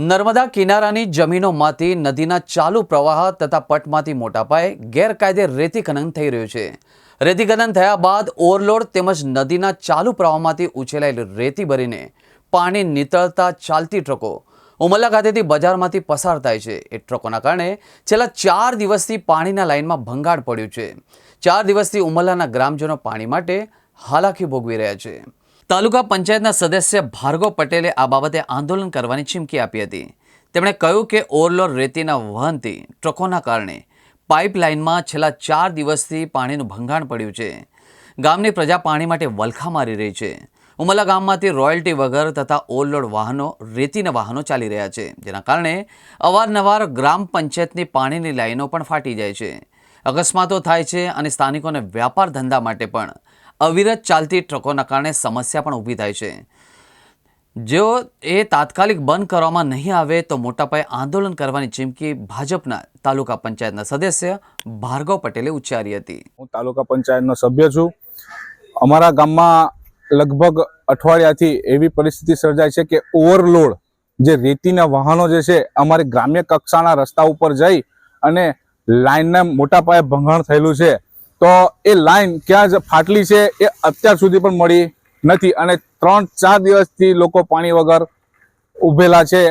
નર્મદા કિનારાની જમીનોમાંથી નદીના ચાલુ પ્રવાહ તથા પટમાંથી મોટા પાયે ગેરકાયદે રેતી ખનન થઈ રહ્યું છે. રેતી ખનન થયા બાદ ઓવરલોડ તેમજ નદીના ચાલુ પ્રવાહમાંથી ઉછેલાયેલી રેતી ભરીને પાણી નીતળતા ચાલતી ટ્રકો ઉમલ્લા ખાતેથી બજારમાંથી પસાર થાય છે. એ ટ્રકોના કારણે છેલ્લા ચાર દિવસથી પાણીના લાઇનમાં ભંગાણ પડ્યું છે. ચાર દિવસથી ઉમલ્લાના ગ્રામજનો પાણી માટે હાલાકી ભોગવી રહ્યા છે. તાલુકા પંચાયતના સદસ્ય ભાર્ગવ પટેલે આ બાબતે આંદોલન કરવાની ચીમકી આપી હતી. તેમણે કહ્યું કે ઓવરલોડ રેતીના વહનથી ટ્રકોના કારણે પાઇપલાઇનમાં છેલ્લા ચાર દિવસથી પાણીનું ભંગાણ પડ્યું છે. ગામની પ્રજા પાણી માટે વલખા મારી રહી છે. ઉમલા ગામમાંથી રોયલ્ટી વગર તથા ઓવરલોડ વાહનો, રેતીના વાહનો ચાલી રહ્યા છે, જેના કારણે અવારનવાર ગ્રામ પંચાયતની પાણીની લાઈનો પણ ફાટી જાય છે. અકસ્માતો થાય છે અને સ્થાનિકોને વ્યાપાર ધંધા માટે પણ અવિરત ચાલતી ટ્રકોના કારણે સમસ્યા પણ ઊભી થાય છે. જો એ તાત્કાલિક બંધ કરવામાં નહીં આવે તો મોટા પાયે આંદોલન કરવાની ચીમકી ભાજપના તાલુકા પંચાયતના સદસ્ય ભાર્ગવ પટેલે ઉચ્ચારી હતી. હું તાલુકા પંચાયતનો સભ્ય છું. અમારા ગામમાં લગભગ અઠવાડિયાથી એવી પરિસ્થિતિ સર્જાય છે કે ઓવરલોડ જે રેતીના વાહનો જે છે, અમારે ગ્રામ્ય કક્ષાના રસ્તા ઉપર જઈ અને લાઈનના મોટા પાયે ભંગાણ થયેલું છે. તો એ લાઈન ક્યાં જ ફાટલી છે એ અત્યાર સુધી પણ મળી નથી અને ત્રણ ચાર દિવસથી લોકો પાણી વગર ઉભેલા છે,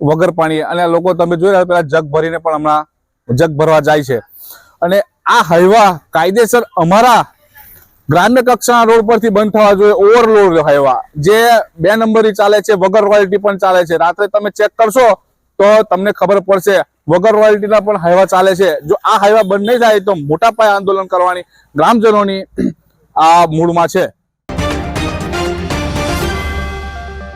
વગર પાણી. અને લોકો તમે જોઈ રહ્યા પેલા જગ ભરીને પણ હમણાં જગ ભરવા જાય છે. અને આ હાઈવા કાયદેસર અમારા ગ્રામ્ય કક્ષાના રોડ પરથી બંધ થવા જોઈએ, ઓવરલોડ હાઈવા જે બે નંબરી ચાલે છે, વગર ક્વોલિટી પણ ચાલે છે. રાત્રે તમે ચેક કરશો તો તમને ખબર પડશે વગર રોયલ્ટીના પણ હાઈવા ચાલે છે. જો આ હાઈવા બંધ નહીં થાય તો મોટા પાયે આંદોલન કરવાની ગ્રામજનોની આ મૂળમાં છે.